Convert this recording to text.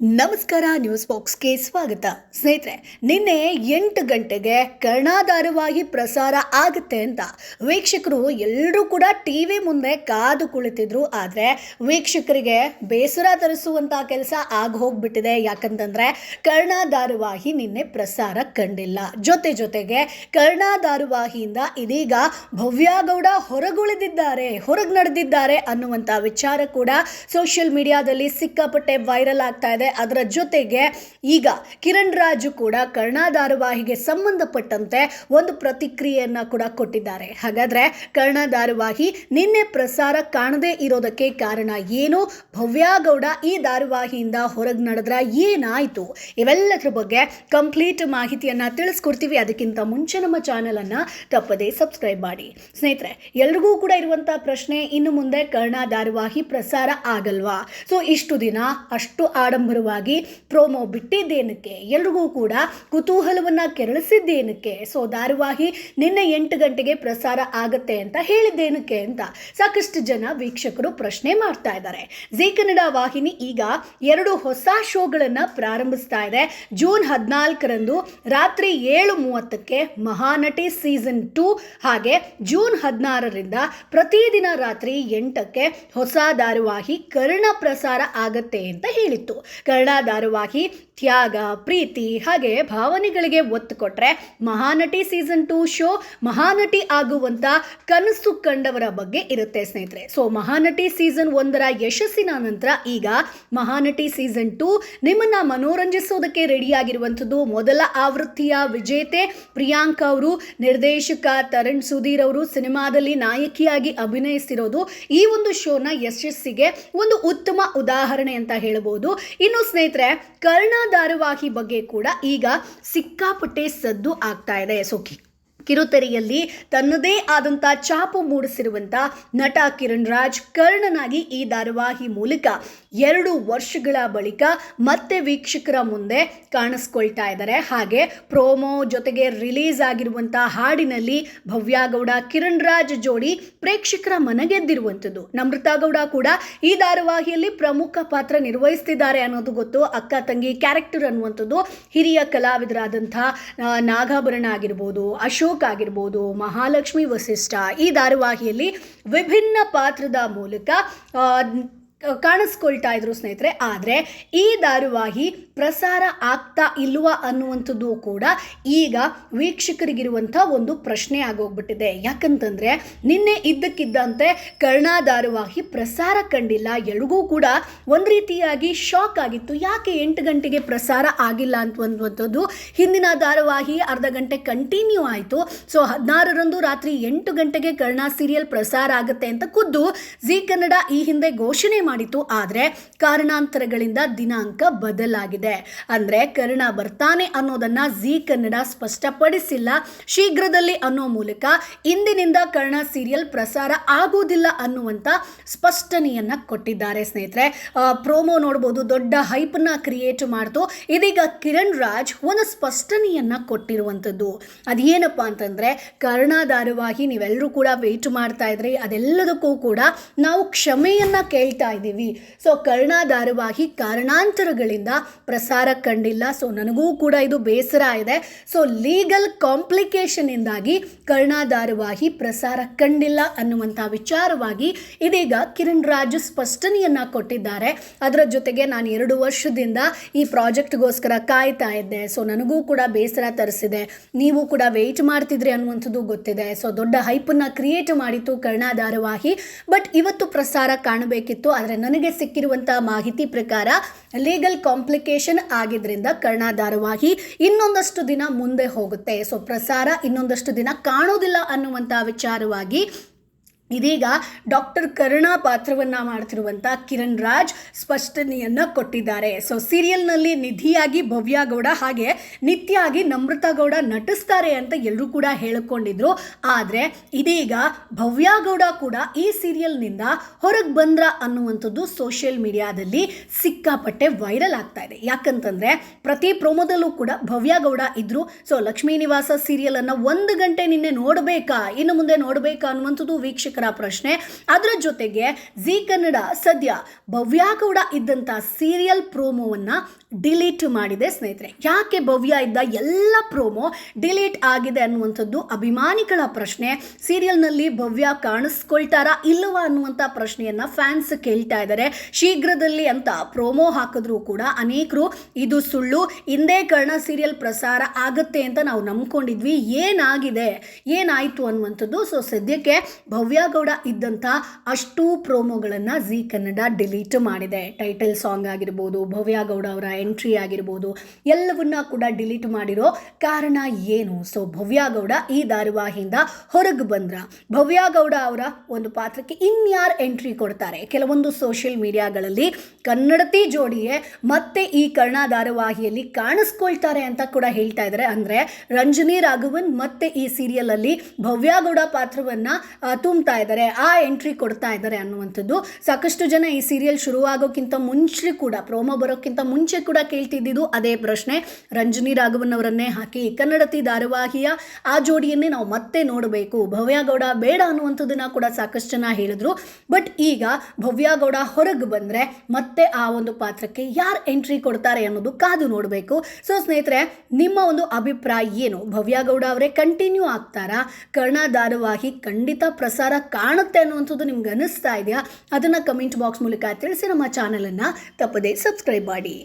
ನಮಸ್ಕಾರ ನ್ಯೂಸ್ ಬಾಕ್ಸ್ಗೆ ಸ್ವಾಗತ. ಸ್ನೇಹಿತರೆ, ನಿನ್ನೆ ಎಂಟು ಗಂಟೆಗೆ ಕರ್ಣಾಧಾರವಾಗಿ ಪ್ರಸಾರ ಆಗುತ್ತೆ ಅಂತ. ವೀಕ್ಷಕರು ಎಲ್ಲರೂ ಕೂಡ ಟಿ ವಿ ಮುಂದೆ ಕಾದು ಕುಳಿತಿದ್ರು. ಆದರೆ ವೀಕ್ಷಕರಿಗೆ ಬೇಸರ ತರಿಸುವಂಥ ಕೆಲಸ ಆಗಿ ಹೋಗ್ಬಿಟ್ಟಿದೆ. ಯಾಕಂತಂದ್ರೆ ಕರ್ಣಾಧಾರವಾಹಿ ನಿನ್ನೆ ಪ್ರಸಾರ ಕಂಡಿಲ್ಲ. ಜೊತೆ ಜೊತೆಗೆ ಕರ್ಣಾಧಾರವಾಹಿಯಿಂದ ಇದೀಗ ಭವ್ಯಾಗೌಡ ಹೊರಗುಳಿದಿದ್ದಾರೆ, ಹೊರಗೆ ನಡೆದಿದ್ದಾರೆ ಅನ್ನುವಂಥ ವಿಚಾರ ಕೂಡ ಸೋಷಿಯಲ್ ಮೀಡಿಯಾದಲ್ಲಿ ಸಿಕ್ಕಾಪಟ್ಟೆ ವೈರಲ್ ಆಗ್ತಾ ಇದೆ. ಅದರ ಜೊತೆಗೆ ಈಗ ಕಿರಣ್ ರಾಜು ಕೂಡ ಕರ್ಣಾಧಾರವಾಹಿಗೆ ಸಂಬಂಧಪಟ್ಟಂತೆ ಒಂದು ಪ್ರತಿಕ್ರಿಯೆಯನ್ನ ಕೂಡ ಕೊಟ್ಟಿದ್ದಾರೆ. ಹಾಗಾದ್ರೆ ಕರ್ಣಾಧಾರವಾಹಿ ನಿನ್ನೆ ಪ್ರಸಾರ ಕಾಣದೇ ಇರೋದಕ್ಕೆ ಕಾರಣ ಏನು? ಭವ್ಯಾಗೌಡ ಈ ಧಾರವಾಹಿಯಿಂದ ಹೊರಗೆ ನಡೆದ್ರ ಏನಾಯ್ತು? ಇವೆಲ್ಲದ್ರ ಬಗ್ಗೆ ಕಂಪ್ಲೀಟ್ ಮಾಹಿತಿಯನ್ನ ತಿಳಿಸ್ಕೊಡ್ತೀವಿ. ಅದಕ್ಕಿಂತ ಮುಂಚೆ ನಮ್ಮ ಚಾನೆಲ್ ಅನ್ನ ತಪ್ಪದೇ ಸಬ್ಸ್ಕ್ರೈಬ್ ಮಾಡಿ. ಸ್ನೇಹಿತರೆ, ಎಲ್ರಿಗೂ ಕೂಡ ಇರುವಂತ ಪ್ರಶ್ನೆ ಇನ್ನು ಮುಂದೆ ಕರ್ಣ ಧಾರಾವಾಹಿ ಪ್ರಸಾರ ಆಗಲ್ವಾ? ಸೊ ಇಷ್ಟು ದಿನ ಅಷ್ಟು ಆಡಂಬರವಾಗಿ ಪ್ರೋಮೋ ಬಿಟ್ಟಿದ್ದೇನಕ್ಕೆ? ಎಲ್ರಿಗೂ ಕೂಡ ಕುತೂಹಲವನ್ನ ಕೆರಳಿಸಿದ್ದೇನಕ್ಕೆ? ಸೊ, ಧಾರಾವಾಹಿ ನಿನ್ನೆ ಎಂಟು ಗಂಟೆಗೆ ಪ್ರಸಾರ ಆಗತ್ತೆ ಅಂತ ಹೇಳಿದ್ದೇನಕ್ಕೆ ಅಂತ ಸಾಕಷ್ಟು ಜನ ವೀಕ್ಷಕರು ಪ್ರಶ್ನೆ ಮಾಡ್ತಾ ಇದ್ದಾರೆ. ಜೀ ಕನ್ನಡ ವಾಹಿನಿ ಈಗ ಎರಡು ಹೊಸ ಶೋಗಳನ್ನ ಪ್ರಾರಂಭಿಸ್ತಾ ಇದೆ. ಜೂನ್ ಹದಿನಾಲ್ಕರಂದು ರಾತ್ರಿ ಏಳು ಮೂವತ್ತಕ್ಕೆ ಮಹಾನಟಿ ಸೀಸನ್ ಟೂ ಹಾಗೆ ಜೂನ್ ಹದಿನಾರರಿಂದ ಪ್ರತಿದಿನ ರಾತ್ರಿ ಎಂಟಕ್ಕೆ ಹೊಸ ಧಾರಾವಾಹಿ ಕರ್ಣ ಪ್ರಸಾರ ಆಗತ್ತೆ ಅಂತ ಹೇಳಿತ್ತು. ಕರ್ಣ ಧಾರಾವಾಹಿ ತ್ಯಾಗ, ಪ್ರೀತಿ ಹಾಗೆ ಭಾವನೆಗಳಿಗೆ ಒತ್ತು ಕೊಟ್ಟರೆ ಮಹಾನಟಿ ಸೀಸನ್ ಟೂ ಶೋ ಮಹಾನಟಿ ಆಗುವಂತ ಕನಸು ಕಂಡವರ ಬಗ್ಗೆ ಇರುತ್ತೆ ಸ್ನೇಹಿತರೆ. ಸೊ ಮಹಾನಟಿ ಸೀಸನ್ ಒಂದರ ಯಶಸ್ಸಿನ ನಂತರ ಈಗ ಮಹಾನಟಿ ಸೀಸನ್ ಟು ನಿಮ್ಮನ್ನ ಮನೋರಂಜಿಸೋದಕ್ಕೆ ರೆಡಿಯಾಗಿರುವಂಥದ್ದು ಮೊದಲ ಆವೃತ್ತಿಯ ವಿಜೇತೆ ಪ್ರಿಯಾಂಕ ಅವರು, ನಿರ್ದೇಶಕ ತರಣ್ ಸುಧೀರ್ ಅವರು, ಸಿನಿಮಾದಲ್ಲಿ ನಾಯಕಿಯಾಗಿ ಅಭಿನಯಿಸಿರೋದು ಈ ಒಂದು ಶೋನ ಯಶಸ್ಸಿಗೆ ಒಂದು ಉತ್ತಮ ಉದಾಹರಣೆ ಅಂತ ಹೇಳಬಹುದು ಇನ್ನು ಸ್ನೇಹಿತರೆ, ಕರ್ಣ ಧಾರಾವಾಹಿ ಬಗ್ಗೆ ಕೂಡ ಈಗ ಸಿಕ್ಕಾಪಟ್ಟೆ ಸದ್ದು ಆಗ್ತಾ ಇದೆ. ಸೊ ಕಿರುತೆರೆಯಲ್ಲಿ ತನ್ನದೇ ಆದಂಥ ಛಾಪು ಮೂಡಿಸಿರುವಂಥ ನಟ ಕಿರಣ್ ರಾಜ್ ಕರ್ಣನಾಗಿ ಈ ಧಾರಾವಾಹಿ ಮೂಲಕ ಎರಡು ವರ್ಷಗಳ ಬಳಿಕ ಮತ್ತೆ ವೀಕ್ಷಕರ ಮುಂದೆ ಕಾಣಿಸ್ಕೊಳ್ತಾ ಇದ್ದಾರೆ. ಹಾಗೆ ಪ್ರೋಮೋ ಜೊತೆಗೆ ರಿಲೀಸ್ ಆಗಿರುವಂಥ ಹಾಡಿನಲ್ಲಿ ಭವ್ಯಾಗೌಡ, ಕಿರಣ್ ರಾಜ್ ಜೋಡಿ ಪ್ರೇಕ್ಷಕರ ಮನಗೆದ್ದಿರುವಂಥದ್ದು. ನಮೃತಾ ಗೌಡ ಕೂಡ ಈ ಧಾರಾವಾಹಿಯಲ್ಲಿ ಪ್ರಮುಖ ಪಾತ್ರ ನಿರ್ವಹಿಸ್ತಿದ್ದಾರೆ ಅನ್ನೋದು ಗೊತ್ತು. ಅಕ್ಕ, ತಂಗಿ, ಕ್ಯಾರೆಕ್ಟರ್ ಅನ್ನುವಂಥದ್ದು ಹಿರಿಯ ಕಲಾವಿದರಾದಂಥ ನಾಗಾಭರಣ ಆಗಿರ್ಬೋದು, ಅಶೋಕ್ ಆಗಿರ್ಬೋದು ಮಹಾಲಕ್ಷ್ಮಿ ವಸಿಷ್ಠ ಈ ಧಾರಾವಾಹಿಯಲ್ಲಿ ವಿಭಿನ್ನ ಪಾತ್ರದ ಮೂಲಕ ಕಾಣಿಸ್ಕೊಳ್ತಾ ಇದ್ರು ಸ್ನೇಹಿತರೆ. ಆದರೆ ಈ ಧಾರಾವಾಹಿ ಪ್ರಸಾರ ಆಗ್ತಾ ಇಲ್ವಾ ಅನ್ನುವಂಥದ್ದು ಕೂಡ ಈಗ ವೀಕ್ಷಕರಿಗಿರುವಂಥ ಒಂದು ಪ್ರಶ್ನೆ ಆಗೋಗ್ಬಿಟ್ಟಿದೆ. ಯಾಕಂತಂದರೆ ನಿನ್ನೆ ಇದ್ದಕ್ಕಿದ್ದಂತೆ ಕರ್ಣ ಧಾರಾವಾಹಿ ಪ್ರಸಾರ ಕಂಡಿಲ್ಲ. ಎಲ್ರಿಗೂ ಕೂಡ ಒಂದು ರೀತಿಯಾಗಿ ಶಾಕ್ ಆಗಿತ್ತು. ಯಾಕೆ ಎಂಟು ಗಂಟೆಗೆ ಪ್ರಸಾರ ಆಗಿಲ್ಲ ಅಂತುವಂಥದ್ದು ಹಿಂದಿನ ಧಾರಾವಾಹಿ ಅರ್ಧ ಗಂಟೆ ಕಂಟಿನ್ಯೂ ಆಯಿತು. ಸೊ ಹದಿನಾರರಂದು ರಾತ್ರಿ ಎಂಟು ಗಂಟೆಗೆ ಕರ್ಣ ಸೀರಿಯಲ್ ಪ್ರಸಾರ ಆಗುತ್ತೆ ಅಂತ ಖುದ್ದು ಜಿ ಕನ್ನಡ ಈ ಹಿಂದೆ ಘೋಷಣೆ ಮಾಡಿತ್ತು ಆದರೆ ಕಾರಣಾಂತರಗಳಿಂದ ದಿನಾಂಕ ಬದಲಾಗಿದೆ. ಅಂದ್ರೆ ಕರ್ಣ ಬರ್ತಾನೆ ಅನ್ನೋದನ್ನ ಜಿ ಕನ್ನಡ ಸ್ಪಷ್ಟಪಡಿಸಿಲ್ಲ. ಶೀಘ್ರದಲ್ಲಿ ಅನ್ನೋ ಮೂಲಕ ಇಂದಿನಿಂದ ಕರ್ಣ ಸೀರಿಯಲ್ ಪ್ರಸಾರ ಆಗೋದಿಲ್ಲ ಅನ್ನುವಂತ ಸ್ಪಷ್ಟನೆಯನ್ನು ಕೊಟ್ಟಿದ್ದಾರೆ ಸ್ನೇಹಿತರೆ. ಪ್ರೋಮೋ ನೋಡ್ಬೋದು, ದೊಡ್ಡ ಹೈಪ್ನ ಕ್ರಿಯೇಟ್ ಮಾಡ್ತು. ಇದೀಗ ಕಿರಣ್ ರಾಜ್ ಒಂದು ಸ್ಪಷ್ಟನೆಯನ್ನ ಕೊಟ್ಟಿರುವಂಥದ್ದು. ಅದೇನಪ್ಪ ಅಂತಂದ್ರೆ ಕರ್ಣ ಧಾರಾವಾಹಿ ನೀವೆಲ್ಲರೂ ಕೂಡ ವೇಟ್ ಮಾಡ್ತಾ ಇದ್ರಿ, ಅದೆಲ್ಲದಕ್ಕೂ ಕೂಡ ನಾವು ಕ್ಷಮೆಯನ್ನ ಕೇಳ್ತಾ ಇದ್ದೀವಿ. ಸೊ ಕರ್ಣ ಧಾರಾವಾಹಿ ಕಾರಣಾಂತರಗಳಿಂದ ಪ್ರಸಾರ ಕಂಡಿಲ್ಲ. ಸೊ ನನಗೂ ಕೂಡ ಇದು ಬೇಸರ ಇದೆ. ಸೊ ಲೀಗಲ್ ಕಾಂಪ್ಲಿಕೇಶನ್ ಇಂದಾಗಿ ಕರ್ಣ ಧಾರಾವಾಹಿ ಪ್ರಸಾರ ಕಂಡಿಲ್ಲ ಅನ್ನುವಂಥ ವಿಚಾರವಾಗಿ ಇದೀಗ ಕಿರಣ್ ರಾಜು ಸ್ಪಷ್ಟನೆಯನ್ನ ಕೊಟ್ಟಿದ್ದಾರೆ. ಅದರ ಜೊತೆಗೆ ನಾನು ಎರಡು ವರ್ಷದಿಂದ ಈ ಪ್ರಾಜೆಕ್ಟ್ಗೋಸ್ಕರ ಕಾಯ್ತಾ ಇದ್ದೆ. ಸೊ ನನಗೂ ಕೂಡ ಬೇಸರ ತರಿಸಿದೆ. ನೀವು ಕೂಡ ವೆಯ್ಟ್ ಮಾಡ್ತಿದ್ರಿ ಅನ್ನುವಂಥದ್ದು ಗೊತ್ತಿದೆ. ಸೊ ದೊಡ್ಡ ಹೈಪನ್ನು ಕ್ರಿಯೇಟ್ ಮಾಡಿತ್ತು ಕರ್ಣ ಧಾರಾವಾಹಿ ಬಟ್ ಇವತ್ತು ಪ್ರಸಾರ ಕಾಣಬೇಕಿತ್ತು. ಆದರೆ ನನಗೆ ಸಿಕ್ಕಿರುವಂಥ ಮಾಹಿತಿ ಪ್ರಕಾರ ಲೀಗಲ್ ಕಾಂಪ್ಲಿಕೇಶನ್ ಆಗಿದ್ದರಿಂದ ಕರ್ಣ ಇನ್ನೊಂದಷ್ಟು ದಿನ ಮುಂದೆ ಹೋಗುತ್ತೆ. ಸೊ ಪ್ರಸಾರ ಇನ್ನೊಂದಷ್ಟು ದಿನ ಕಾಣೋದಿಲ್ಲ ಅನ್ನುವಂಥ ವಿಚಾರವಾಗಿ ಇದೀಗ ಡಾಕ್ಟರ್ ಕರುಣಾ ಪಾತ್ರವನ್ನ ಮಾಡ್ತಿರುವಂಥ ಕಿರಣ್ ರಾಜ್ ಸ್ಪಷ್ಟನೆಯನ್ನ ಕೊಟ್ಟಿದ್ದಾರೆ. ಸೊ ಸೀರಿಯಲ್ನಲ್ಲಿ ನಿಧಿಯಾಗಿ ಭವ್ಯ ಗೌಡ ಹಾಗೆ ನಿತ್ಯಾಗಿ ನಮ್ರತಾ ಗೌಡ ನಟಿಸ್ತಾರೆ ಅಂತ ಎಲ್ಲರೂ ಕೂಡ ಹೇಳಿಕೊಂಡಿದ್ರು. ಆದರೆ ಇದೀಗ ಭವ್ಯ ಗೌಡ ಕೂಡ ಈ ಸೀರಿಯಲ್ನಿಂದ ಹೊರಗೆ ಬಂದ್ರ ಅನ್ನುವಂಥದ್ದು ಸೋಷಿಯಲ್ ಮೀಡಿಯಾದಲ್ಲಿ ಸಿಕ್ಕಾಪಟ್ಟೆ ವೈರಲ್ ಆಗ್ತಾ ಇದೆ. ಯಾಕಂತಂದ್ರೆ ಪ್ರತಿ ಪ್ರೋಮೋದಲ್ಲೂ ಕೂಡ ಭವ್ಯ ಗೌಡ ಇದ್ರು. ಸೊ ಲಕ್ಷ್ಮೀ ನಿವಾಸ ಸೀರಿಯಲ್ ಅನ್ನ ಒಂದು ಗಂಟೆ ನಿನ್ನೆ ನೋಡಬೇಕಾ? ಇನ್ನು ಮುಂದೆ ನೋಡಬೇಕಾ ಅನ್ನುವಂಥದ್ದು ವೀಕ್ಷಕ ವೀಕ್ಷಕರ ಪ್ರಶ್ನೆ. ಅದರ ಜೊತೆಗೆ ಜಿ ಕನ್ನಡ ಸದ್ಯ ಭವ್ಯ ಗೌಡ ಇದ್ದಂಥ ಸೀರಿಯಲ್ ಪ್ರೋಮೋವನ್ನ ಡಿಲೀಟ್ ಮಾಡಿದೆ ಸ್ನೇಹಿತರೆ. ಯಾಕೆ ಭವ್ಯ ಇದ್ದ ಎಲ್ಲ ಪ್ರೋಮೋ ಡಿಲೀಟ್ ಆಗಿದೆ ಅನ್ನುವಂಥದ್ದು ಅಭಿಮಾನಿಗಳ ಪ್ರಶ್ನೆ. ಸೀರಿಯಲ್ನಲ್ಲಿ ಭವ್ಯ ಕಾಣಿಸ್ಕೊಳ್ತಾರಾ ಇಲ್ಲವಾ ಅನ್ನುವಂಥ ಪ್ರಶ್ನೆಯನ್ನ ಫ್ಯಾನ್ಸ್ ಕೇಳ್ತಾ ಇದ್ದಾರೆ. ಶೀಘ್ರದಲ್ಲಿ ಅಂತ ಪ್ರೋಮೋ ಹಾಕಿದ್ರು ಕೂಡ ಅನೇಕರು, ಇದು ಸುಳ್ಳು, ಹಿಂದೆ ಕರ್ಣ ಸೀರಿಯಲ್ ಪ್ರಸಾರ ಆಗುತ್ತೆ ಅಂತ ನಾವು ನಂಬ್ಕೊಂಡಿದ್ವಿ, ಏನಾಗಿದೆ, ಏನಾಯಿತು ಅನ್ನುವಂಥದ್ದು. ಸೊ ಸದ್ಯಕ್ಕೆ ಭವ್ಯ ಗೌಡ ಇದ್ದಂಥ ಅಷ್ಟು ಪ್ರೋಮೋಗಳನ್ನು ಜಿ ಕನ್ನಡ ಡಿಲೀಟ್ ಮಾಡಿದೆ. ಟೈಟಲ್ ಸಾಂಗ್ ಆಗಿರ್ಬೋದು ಭವ್ಯ ಗೌಡ ಅವರ ಎಂಟ್ರಿ ಆಗಿರ್ಬೋದು ಎಲ್ಲವನ್ನ ಕೂಡ ಡಿಲೀಟ್ ಮಾಡಿರೋ ಕಾರಣ ಏನು? ಸೊ ಭವ್ಯ ಗೌಡ ಈ ಧಾರಾವಾಹಿಯಿಂದ ಹೊರಗೆ ಬಂದ್ರ ಭವ್ಯ ಗೌಡ ಅವರ ಒಂದು ಪಾತ್ರಕ್ಕೆ ಇನ್ಯಾರು ಎಂಟ್ರಿ ಕೊಡ್ತಾರೆ? ಕೆಲವೊಂದು ಸೋಷಿಯಲ್ ಮೀಡಿಯಾಗಳಲ್ಲಿ ಕನ್ನಡತಿ ಜೋಡಿಯೇ ಮತ್ತೆ ಈ ಕರ್ಣ ಧಾರಾವಾಹಿಯಲ್ಲಿ ಕಾಣಿಸ್ಕೊಳ್ತಾರೆ ಅಂತ ಕೂಡ ಹೇಳ್ತಾ ಇದ್ದಾರೆ ಅಂದರೆ ರಂಜನಿ ರಾಘವನ್ ಮತ್ತೆ ಈ ಸೀರಿಯಲ್ ಅಲ್ಲಿ ಭವ್ಯ ಗೌಡ ಪಾತ್ರವನ್ನ ಆ, ತುಂಬ್ತಾ ಇದ್ದಾರೆ, ಆ ಎಂಟ್ರಿ ಕೊಡ್ತಾ ಇದ್ದಾರೆ ಅನ್ನುವಂಥದ್ದು ಸಾಕಷ್ಟು ಜನ ಈ ಸೀರಿಯಲ್ ಶುರುವಾಗೋಕ್ಕಿಂತ ಮುಂಚೆ ಕೂಡ ಪ್ರೋಮೋ ಬರೋಕ್ಕಿಂತ ಮುಂಚೆ ಕೂಡ ಕೇಳ್ತಿದ್ದಿದ್ದು ಅದೇ ಪ್ರಶ್ನೆ. ರಂಜನಿ ರಾಘವನ್ ಅವರನ್ನೇ ಹಾಕಿ ಕನ್ನಡತಿ ಧಾರಾವಾಹಿಯ ಆ ಜೋಡಿಯನ್ನೇ ನಾವು ಮತ್ತೆ ನೋಡಬೇಕು. ಭವ್ಯಗೌಡ ಬೇಡ ಅನ್ನುವಂಥದ್ದನ್ನ ಕೂಡ ಸಾಕಷ್ಟು ಜನ ಹೇಳಿದ್ರು. ಬಟ್ ಈಗ ಭವ್ಯಗೌಡ ಹೊರಗೆ ಬಂದರೆ ಮತ್ತೆ ಆ ಒಂದು ಪಾತ್ರಕ್ಕೆ ಯಾರು ಎಂಟ್ರಿ ಕೊಡ್ತಾರೆ ಅನ್ನೋದು ಕಾದು ನೋಡಬೇಕು. ಸೊ ಸ್ನೇಹಿತರೆ, ನಿಮ್ಮ ಒಂದು ಅಭಿಪ್ರಾಯ ಏನು? ಭವ್ಯಗೌಡ ಅವರೇ ಕಂಟಿನ್ಯೂ ಆಗ್ತಾರಾ? ಕರ್ಣ ಧಾರಾವಾಹಿ ಖಂಡಿತ ಪ್ರಸಾರ ಕಾಣುತ್ತೆ ಅನ್ನುವಂಥದ್ದು ನಿಮ್ಗೆ ಅನಿಸ್ತಾ ಇದೆಯಾ, ಅದನ್ನು ಕಮೆಂಟ್ ಬಾಕ್ಸ್ ಮೂಲಕ ತಿಳಿಸಿ ನಮ್ಮ ಚಾನಲನ್ನು ತಪ್ಪದೇ ಸಬ್ಸ್ಕ್ರೈಬ್ ಮಾಡಿ.